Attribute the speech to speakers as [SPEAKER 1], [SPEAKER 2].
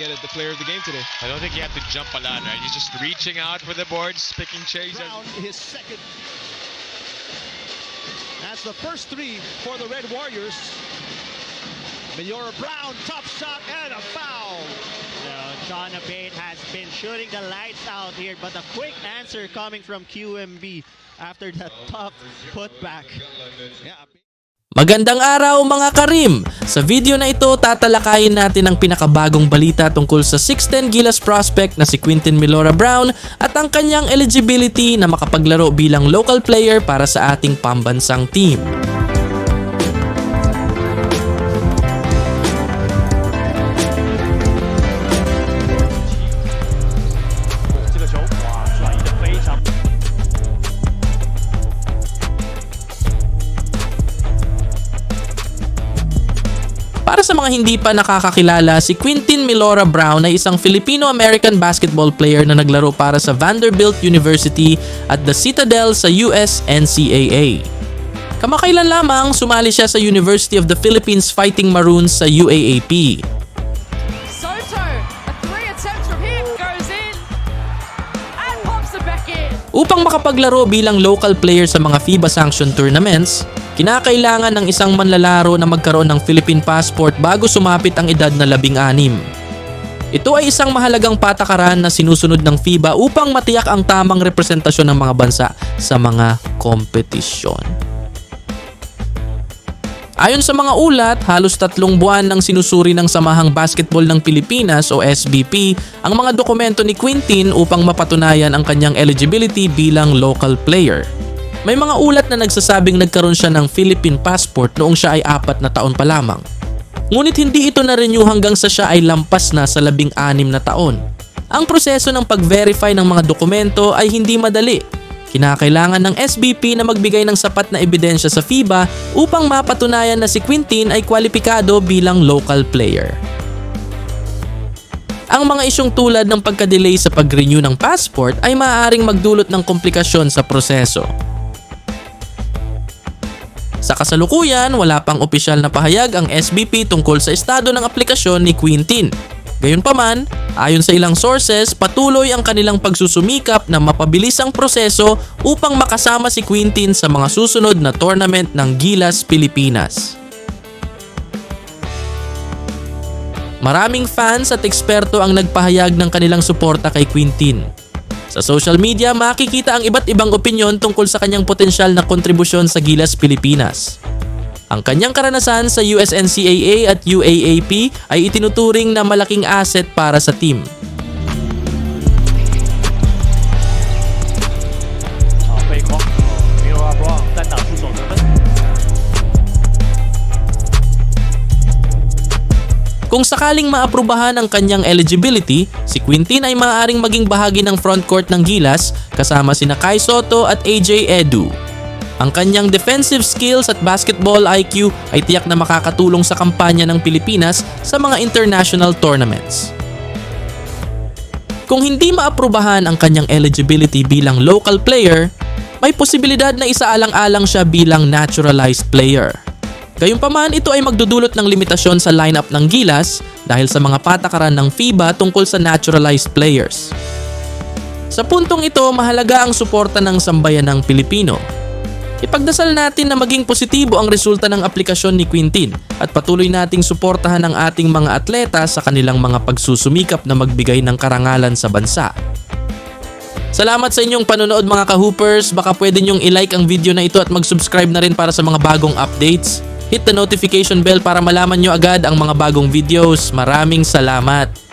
[SPEAKER 1] get it, the player of the game today.
[SPEAKER 2] I don't think you have to jump a lot, right? He's just reaching out for the boards, picking chase.
[SPEAKER 3] Brown, his second. That's the first three for the Red Warriors. Mayora Brown, top shot and a foul.
[SPEAKER 4] Uh, John Abate has been shooting the lights out here, but a quick answer coming from QMB after that tough putback.
[SPEAKER 3] Yeah,
[SPEAKER 5] Magandang araw mga karim! Sa video na ito, tatalakayin natin ang pinakabagong balita tungkol sa 6'10 Gilas prospect na si Quintin Milora Brown at ang kanyang eligibility na makapaglaro bilang local player para sa ating pambansang team. Para sa mga hindi pa nakakakilala, si Quintin Milora Brown ay isang Filipino-American basketball player na naglaro para sa Vanderbilt University at the Citadel sa US NCAA. Kamakailan lamang sumali siya sa University of the Philippines Fighting Maroons sa UAAP. Upang makapaglaro bilang local player sa mga FIBA-sanctioned tournaments, kinakailangan ng isang manlalaro na magkaroon ng Philippine passport bago sumapit ang edad na labing anim. Ito ay isang mahalagang patakaran na sinusunod ng FIBA upang matiyak ang tamang representasyon ng mga bansa sa mga kompetisyon. Ayon sa mga ulat, halos tatlong buwan nang sinusuri ng Samahang Basketball ng Pilipinas o SBP ang mga dokumento ni Quintin upang mapatunayan ang kanyang eligibility bilang local player. May mga ulat na nagsasabing nagkaroon siya ng Philippine passport noong siya ay apat na taon pa lamang. Ngunit hindi ito na-renew hanggang sa siya ay lampas na sa labing anim na taon. Ang proseso ng pag-verify ng mga dokumento ay hindi madali Kinakailangan ng SBP na magbigay ng sapat na ebidensya sa FIBA upang mapatunayan na si Quintin ay kwalipikado bilang local player. Ang mga isyong tulad ng pagka-delay sa pag-renew ng passport ay maaaring magdulot ng komplikasyon sa proseso. Sa kasalukuyan, wala pang opisyal na pahayag ang SBP tungkol sa estado ng aplikasyon ni Quintin. Gayunpaman, ayon sa ilang sources, patuloy ang kanilang pagsusumikap na mapabilis ang proseso upang makasama si Quintin sa mga susunod na tournament ng Gilas Pilipinas. Maraming fans at eksperto ang nagpahayag ng kanilang suporta kay Quintin. Sa social media, makikita ang iba't ibang opinyon tungkol sa kanyang potensyal na kontribusyon sa Gilas Pilipinas. Ang kanyang karanasan sa USNCAA at UAAP ay itinuturing na malaking asset para sa team. Kung sakaling maaprubahan ang kanyang eligibility, si Quintin ay maaaring maging bahagi ng frontcourt ng Gilas kasama sina Kai Soto at AJ Edu. Ang kanyang defensive skills at basketball IQ ay tiyak na makakatulong sa kampanya ng Pilipinas sa mga international tournaments. Kung hindi maaprubahan ang kanyang eligibility bilang local player, may posibilidad na isaalang-alang siya bilang naturalized player. Gayunpaman, ito ay magdudulot ng limitasyon sa lineup ng Gilas dahil sa mga patakaran ng FIBA tungkol sa naturalized players. Sa puntong ito, mahalaga ang suporta ng sambayan ng Pilipino. Ipagdasal natin na maging positibo ang resulta ng aplikasyon ni Quintin at patuloy nating suportahan ang ating mga atleta sa kanilang mga pagsusumikap na magbigay ng karangalan sa bansa. Salamat sa inyong panonood mga ka-hoopers. Baka pwede nyong i-like ang video na ito at mag-subscribe na rin para sa mga bagong updates. Hit the notification bell para malaman nyo agad ang mga bagong videos. Maraming salamat!